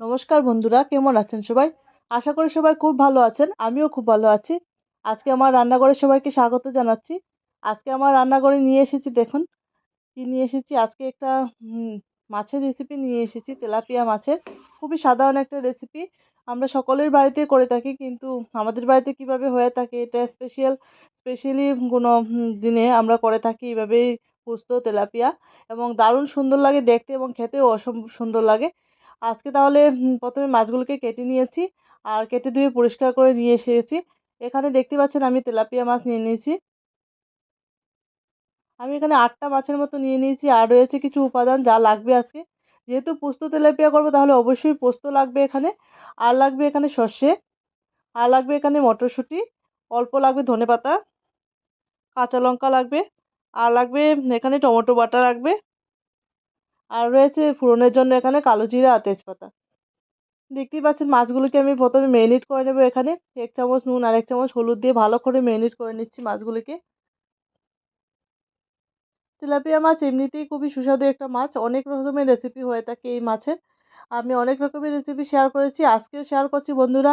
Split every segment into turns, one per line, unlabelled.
নমস্কার বন্ধুরা, কেমন আছেন সবাই? আশা করি সবাই খুব ভালো আছেন, আমিও খুব ভালো আছি। আজকে আমার রান্নাঘরে সবাইকে স্বাগত জানাচ্ছি। আজকে আমার রান্নাঘরে নিয়ে এসেছি, দেখুন, কী নিয়ে এসেছি? আজকে একটা মাছের রেসিপি নিয়ে এসেছি, তেলাপিয়া মাছের। খুবই সাধারণ একটা রেসিপি আমরা সকলের বাড়িতে করে থাকি, কিন্তু আমাদের বাড়িতে কীভাবে হয়ে থাকে, এটা স্পেশাল স্পেশালি কোনো দিনে আমরা করে থাকি এভাবেই পোস্ত, তেলাপিয়া, এবং দারুণ সুন্দর লাগে দেখতে এবং খেতেও অসম্ভব সুন্দর লাগে। আজকে তাহলে প্রথমে মাছগুলোকে কেটে নিয়েছি আর কেটে ধুয়ে পরিষ্কার করে নিয়ে এসেছি। এখানে দেখতে পাচ্ছেন আমি তেলাপিয়া মাছ নিয়ে নিয়েছি। আমি এখানে আটটা মাছের মতো নিয়ে নিয়েছি আর রয়েছে কিছু উপাদান যা লাগবে আজকে। যেহেতু পোস্ত তেলাপিয়া করব তাহলে অবশ্যই পোস্ত লাগবে এখানে। আর লাগবে এখানে সর্ষে, আর লাগবে এখানে মটরশুঁটি, অল্প লাগবে ধনেপাতা, কাঁচা লঙ্কা লাগবে, আর লাগবে এখানে টমেটো বাটা লাগবে। আর রয়েছে ফোড়নের জন্য এখানে কালো জিরা আর তেজপাতা। দেখতেই পাচ্ছেন মাছগুলোকে আমি প্রথমে ম্যারিনেট করে নেব এখানে। এক চামচ নুন আর এক চামচ হলুদ দিয়ে ভালো করে ম্যারিনেট করে নিচ্ছি মাছগুলিকে। তেলাপিয়া মাছ এমনিতেই খুবই সুস্বাদু একটা মাছ। অনেক রকমের রেসিপি হয়ে থাকে এই মাছের। আমি অনেক রকমের রেসিপি শেয়ার করেছি, আজকেও শেয়ার করছি বন্ধুরা।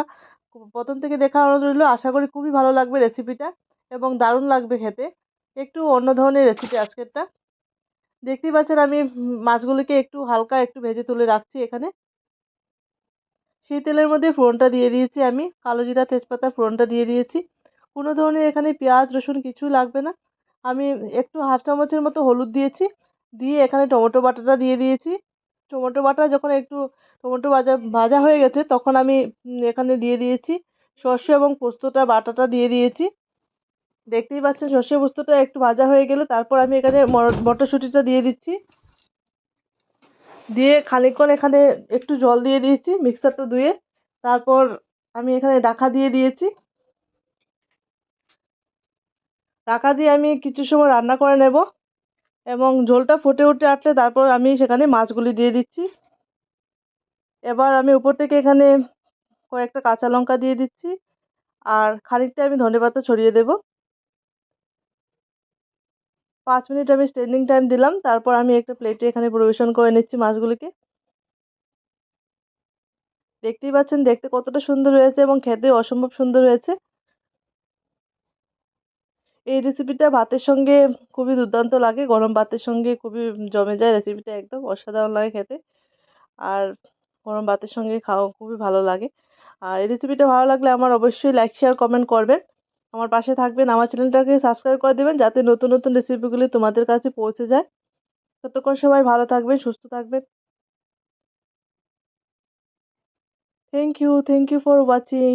প্রথম থেকে দেখা অনুরোধ রইল, আশা করি খুবই ভালো লাগবে রেসিপিটা এবং দারুণ লাগবে খেতে। একটু অন্য ধরনের রেসিপি আজকেরটা। দেখতেই পাচ্ছেন আমি মাছগুলিকে একটু হালকা একটু ভেজে তুলে রাখছি এখানে। সেই তেলের মধ্যে ফোড়নটা দিয়ে দিয়েছি আমি, কালো জিরা তেজপাতা ফোড়নটা দিয়ে দিয়েছি। কোনো ধরনের এখানে পেঁয়াজ, রসুন কিছুই লাগবে না। আমি একটু হাফ চামচের মতো হলুদ দিয়েছি, দিয়ে এখানে টমেটো বাটাটা দিয়ে দিয়েছি। টমেটো বাটা যখন একটু টমেটো ভাজা ভাজা হয়ে গেছে, তখন আমি এখানে দিয়ে দিয়েছি সর্ষে এবং পোস্তটা বাটাটা দিয়ে দিয়েছি। দেখতেই পাচ্ছেন সর্ষে পোস্তটা একটু ভাজা হয়ে গেলে তারপর আমি এখানে মটরশুঁটিটা দিয়ে দিচ্ছি। দিয়ে খানিকক্ষণ এখানে একটু জল দিয়ে দিয়েছি মিক্সারটা ধুয়ে। তারপর আমি এখানে ডাকা দিয়ে দিয়েছি। ডাকা দিয়ে আমি কিছু সময় রান্না করে নেব এবং ঝোলটা ফুটে উঠে আসলে তারপর আমি সেখানে মাছগুলি দিয়ে দিচ্ছি। এবার আমি উপর থেকে এখানে কয়েকটা কাঁচা লঙ্কা দিয়ে দিচ্ছি। আর খানিকটা আমি ধনেপাতা ছড়িয়ে দেব। পাঁচ মিনিট আমি স্ট্যান্ডিং টাইম দিলাম, তারপর আমি একটা প্লেটে এখানে পরিবেশন করে নিচ্ছি মাছগুলিকে। দেখতেই পাচ্ছেন, দেখতে কতটা সুন্দর হয়েছে এবং খেতে অসম্ভব সুন্দর হয়েছে। এই রেসিপিটা ভাতের সঙ্গে খুবই দুর্দান্ত লাগে, গরম ভাতের সঙ্গে খুবই জমে যায়। রেসিপিটা একদম অসাধারণ লাগে খেতে। আর গরম ভাতের সঙ্গে খাওয়া খুবই ভালো লাগে। আর এই রেসিপিটা ভালো লাগলে আমার অবশ্যই লাইক শেয়ার কমেন্ট করবেন। আমার পাশে থাকবেন। আমার চ্যানেলটাকে সাবস্ক্রাইব করে দেবেন যাতে নতুন নতুন রেসিপিগুলি তোমাদের কাছে পৌঁছে যায়। ততক্ষণ সবাই ভালো থাকবেন, সুস্থ থাকবেন। Thank you thank you for watching